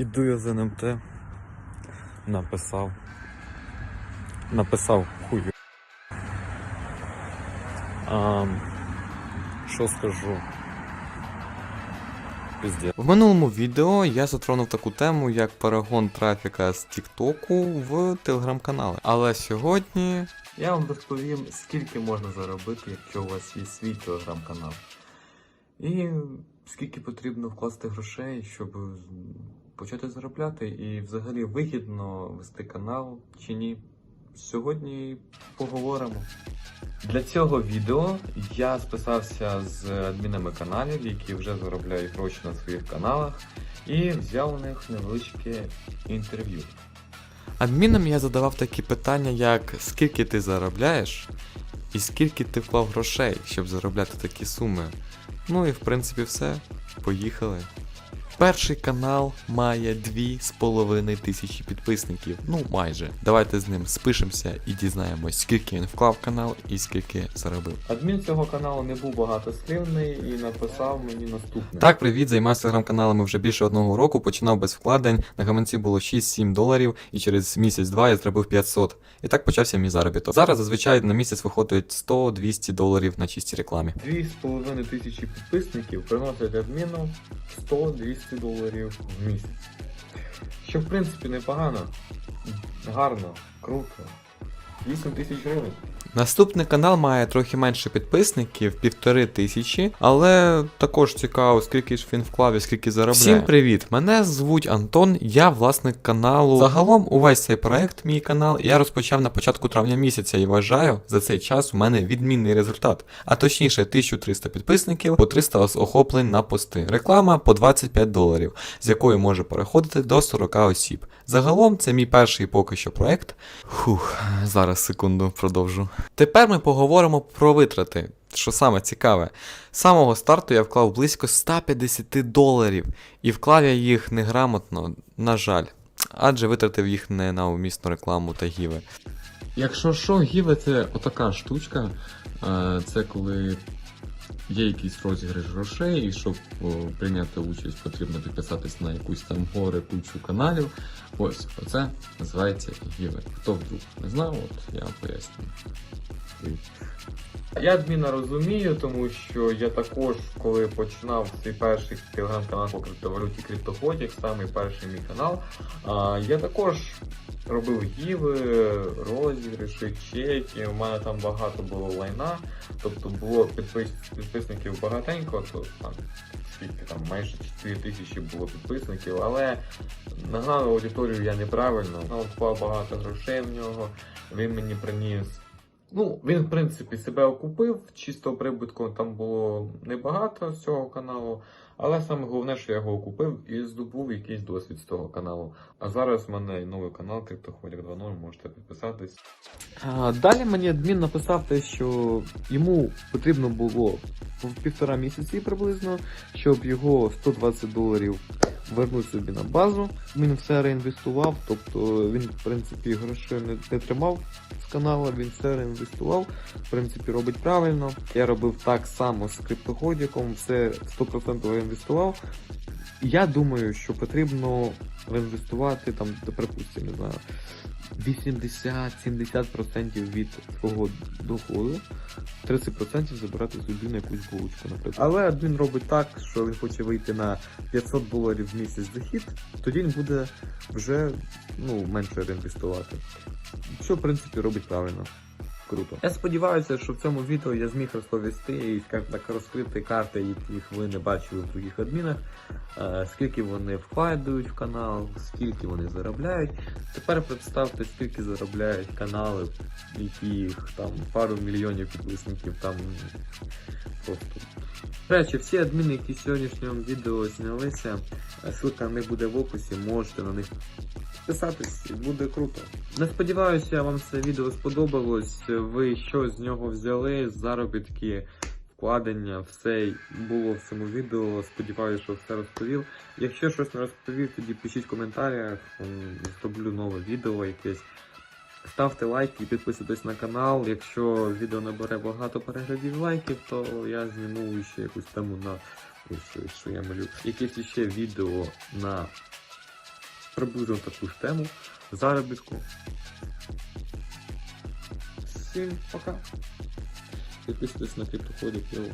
Іду я з НМТ. Написав. Написав хую. А, що скажу? В минулому відео я затронув таку тему, як перегон трафіка з Тіктоку в телеграм-канали. Але сьогодні я вам розповім, скільки можна заробити, якщо у вас є свій телеграм-канал. І скільки потрібно вкласти грошей, щоб почати заробляти, і взагалі вигідно вести канал чи ні. Сьогодні поговоримо. Для цього відео я списався з адмінами каналів, які вже заробляють гроші на своїх каналах, і взяв у них невеличке інтерв'ю. Адмінам я задавав такі питання, як скільки ти заробляєш, і скільки ти вклав грошей, щоб заробляти такі суми. Ну і в принципі все. Поїхали. Перший канал має 2,5 тисячі підписників. Ну майже. Давайте з ним спишемося і дізнаємось, скільки він вклав в канал і скільки заробив. Адмін цього каналу не був багатослівний і написав мені наступне. Так, привіт, займався телеграм-каналами вже більше одного року, починав без вкладень, на гаманці було 6-7 доларів, і через місяць-два я зробив 500. І так почався мій заробіток. Зараз зазвичай на місяць виходить 100-200 доларів на чистій рекламі. 2,5 тисячі підписників приносять адміну 100-200 доларів в місяць. Що в принципі непогано, гарно, круто. 8 тисяч гривень. Наступний канал має трохи менше підписників, півтори тисячі, але також цікаво, скільки ж він вклав і скільки заробляє. Всім привіт! Мене звуть Антон, я власник каналу. Загалом увесь цей проект, мій канал, я розпочав на початку травня місяця і вважаю, за цей час у мене відмінний результат. А точніше 1300 підписників по 300 охоплень на пости. Реклама по 25 доларів, з якої може переходити до 40 осіб. Загалом це мій перший поки що проект. Фух, зараз секунду продовжу. Тепер ми поговоримо про витрати. Що саме цікаве, з самого старту я вклав близько 150 доларів, і вклав я їх неграмотно, на жаль, адже витратив їх не на умісну рекламу та гіви. Якщо що, гіве це отака штучка. Е, Це коли є якийсь розіграш грошей, і щоб прийняти участь, потрібно підписатись на якусь там горе кучу каналів. Ось, оце називається гіве. Хто вдруг не знав, от я поясню. Я адміна розумію, тому що я також, коли починав свій перший телеграм-канал по криптовалюті CryptoFotix, самий перший мій канал, я також робив гіви, розіграші, чеки. У мене там багато було лайна, тобто було підпис... підписників багатенько, то там скільки там майже 4 тисячі було підписників, але нагнав аудиторію я неправильно. ну, впав багато грошей в нього. Він мені приніс Ну, він, в принципі, себе окупив, чистого прибутку там було небагато з цього каналу, але саме головне, що я його окупив і здобув якийсь досвід з того каналу. А зараз в мене новий канал Криптоходік 2.0, можете підписатись. А, Далі мені адмін написав те, що йому потрібно було в півтора місяці приблизно, щоб його 120 доларів вернути собі на базу. Він все реінвестував, тобто він, в принципі, грошей не, не тримав каналу, він все реінвестував, в принципі, робить правильно. Я робив так само з криптоходіком, все 100% реінвестував. Я думаю, що потрібно реінвестувати там, до припустимо, не знаю, 80-70% від свого доходу, 30% забирати собі на якусь булочку, наприклад. Але адмін робить так, що він хоче вийти на 500 доларів в місяць дохід, тоді він буде вже ну, менше реінвестувати. Що, в принципі, робить правильно. Круто. Я сподіваюся, що в цьому відео я зміг розповісти і так розкрити карти, яких ви не бачили в других адмінах, е, скільки вони вкладають в канал, скільки вони заробляють. Тепер представте, скільки заробляють канали, яких там пару мільйонів підписників там просто. Речі, всі адміни, які в сьогоднішньому відео знялися, ссылка не буде в описі, можете на них підписатись, буде круто. Не сподіваюся, вам це відео сподобалось. Ви що з нього взяли, заробітки, вкладення, все було в цьому відео. Сподіваюся, що все розповів. Якщо щось не розповів, тоді пишіть в коментарях, зроблю нове відео якесь. Ставте лайки і підписуйтесь на канал. Якщо відео набере багато переглядів лайків, то я зніму ще якусь тему на ось, що я малю. Якесь ще відео на приблизно таку ж тему заробітку. Всім пока! Підписуйтесь на криптоходи, йоу.